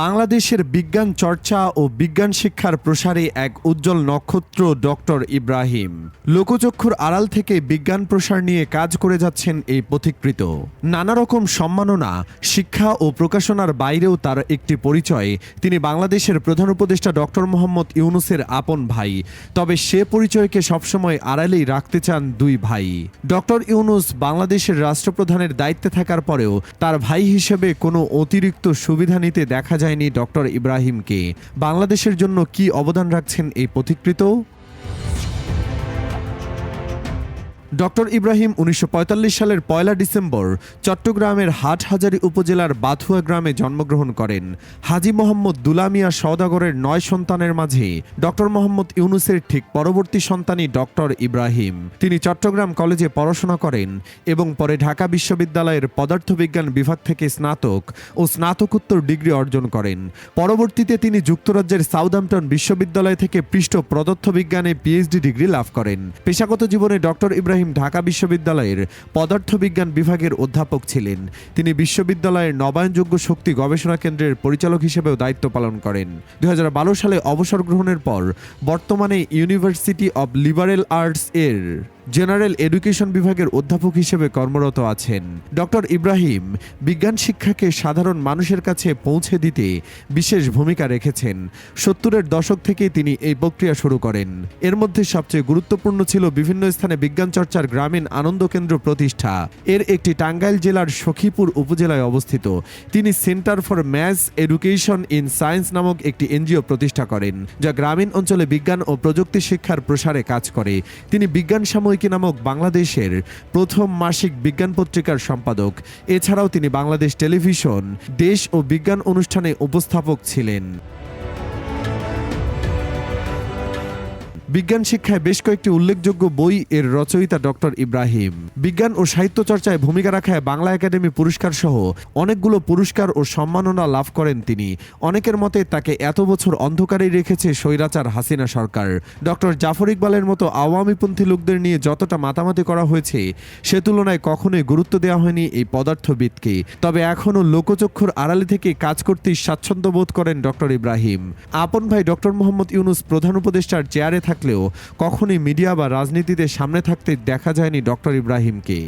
বাংলাদেশের বিজ্ঞান চর্চা ও বিজ্ঞান শিক্ষার প্রসারে এক উজ্জ্বল নক্ষত্র ডক্টর ইব্রাহিম। লোকচক্ষুর আড়াল থেকে বিজ্ঞান প্রসার নিয়ে কাজ করে যাচ্ছেন এই পথিকৃত। নানা রকম সম্মাননা, শিক্ষা ও প্রকাশনার বাইরেও তার একটি পরিচয়। তিনি বাংলাদেশের প্রধান উপদেষ্টা ডক্টর মোহাম্মদ ইউনুসের আপন ভাই। তবে সে পরিচয়কে সবসময় আড়ালেই রাখতে চান দুই ভাই। ডক্টর ইউনুস বাংলাদেশের রাষ্ট্রপ্রধানের দায়িত্বে থাকার পরেও তার ভাই হিসেবে কোনো অতিরিক্ত সুবিধা নিতে দেখা যায়নি ডক্টর ইব্রাহিমকে। বাংলাদেশের জন্য কি অবদান রাখছেন এই পথিকৃত ডক্টর ইব্রাহিম উনিশশো পঁয়তাল্লিশ সালের পয়লা ডিসেম্বর চট্টগ্রামের হাটহাজারী উপজেলার বাথুয়া গ্রামে জন্মগ্রহণ করেন। হাজি মোহাম্মদ দুলামিয়া সওদাগরের নয় সন্তানের মাঝে ডক্টর মোহাম্মদ ইউনুসের ঠিক পরবর্তী সন্তানই ডক্টর ইব্রাহিম। তিনি চট্টগ্রাম কলেজে পড়াশোনা করেন এবং পরে ঢাকা বিশ্ববিদ্যালয়ের পদার্থবিজ্ঞান বিভাগ থেকে স্নাতক ও স্নাতকোত্তর ডিগ্রি অর্জন করেন। পরবর্তীতে তিনি যুক্তরাজ্যের সাউদাম্পটন বিশ্ববিদ্যালয় থেকে পৃষ্ঠ পদার্থবিজ্ঞানে পিএইচডি ডিগ্রি লাভ করেন। পেশাগত জীবনে ডক্টর ইব্রাহিম ঢাকা বিশ্ববিদ্যালয়ের পদার্থবিজ্ঞান বিভাগের অধ্যাপক ছিলেন। তিনি বিশ্ববিদ্যালয়ের নবায়নযোগ্য শক্তি গবেষণা কেন্দ্রের পরিচালক হিসেবেও দায়িত্ব পালন করেন। দু হাজার বারো সালে অবসর গ্রহণের পর বর্তমানে ইউনিভার্সিটি অব লিবারেল আর্টস এর জেনারেল এডুকেশন বিভাগের অধ্যাপক হিসেবে কর্মরত আছেন। ডক্টর ইব্রাহিম বিজ্ঞান শিক্ষাকে সাধারণ মানুষের কাছে পৌঁছে দিতে বিশেষ ভূমিকা রেখেছেন। সত্তরের দশক থেকে তিনি এই প্রক্রিয়া শুরু করেন। এর মধ্যে সবচেয়ে গুরুত্বপূর্ণ ছিল বিভিন্ন স্থানে বিজ্ঞান চর্চার গ্রামীণ আনন্দ কেন্দ্র প্রতিষ্ঠা। এর একটি টাঙ্গাইল জেলার সখীপুর উপজেলায় অবস্থিত। তিনি centre for maths education in science নামক একটি এনজিও প্রতিষ্ঠা করেন, যা গ্রামীণ অঞ্চলে বিজ্ঞান ও প্রযুক্তি শিক্ষার প্রসারে কাজ করে। তিনি বিজ্ঞান সাময়িকী নামক বাংলাদেশের প্রথম মাসিক বিজ্ঞান পত্রিকার সম্পাদক। এছাড়াও তিনি বাংলাদেশ টেলিভিশন, দেশ ও বিজ্ঞান অনুষ্ঠানে উপস্থাপক ছিলেন। বিজ্ঞান শিক্ষায় বেশ কয়েকটি উল্লেখযোগ্য বই এর রচয়িতা ডক্টর ইব্রাহিম। বিজ্ঞান ও সাহিত্য চর্চায় ভূমিকা রাখায় বাংলা একাডেমি পুরস্কার সহ অনেকগুলো পুরস্কার ও সম্মাননা লাভ করেন তিনি। অনেকের মতে তাকে এত বছর অন্ধকারেই রেখেছে স্বৈরাচার হাসিনা সরকার। ডক্টর জাফর ইকবালের মতো আওয়ামীপন্থী লোকদের নিয়ে যতটা মাতামাতি করা হয়েছে, সে তুলনায় কখনোই গুরুত্ব দেওয়া হয়নি এই পদার্থবিদকে। তবে এখনও লোকচক্ষুর আড়ালে থেকে কাজ করতেই স্বাচ্ছন্দ্য বোধ করেন ডক্টর ইব্রাহিম। আপন ভাই ডক্টর মোহাম্মদ ইউনুস প্রধান উপদেষ্টার চেয়ারে থাকলেও কখনোই মিডিয়া বা রাজনীতিতে সামনে থাকতে দেখা যায়নি ডক্টর ইব্রাহিমকে।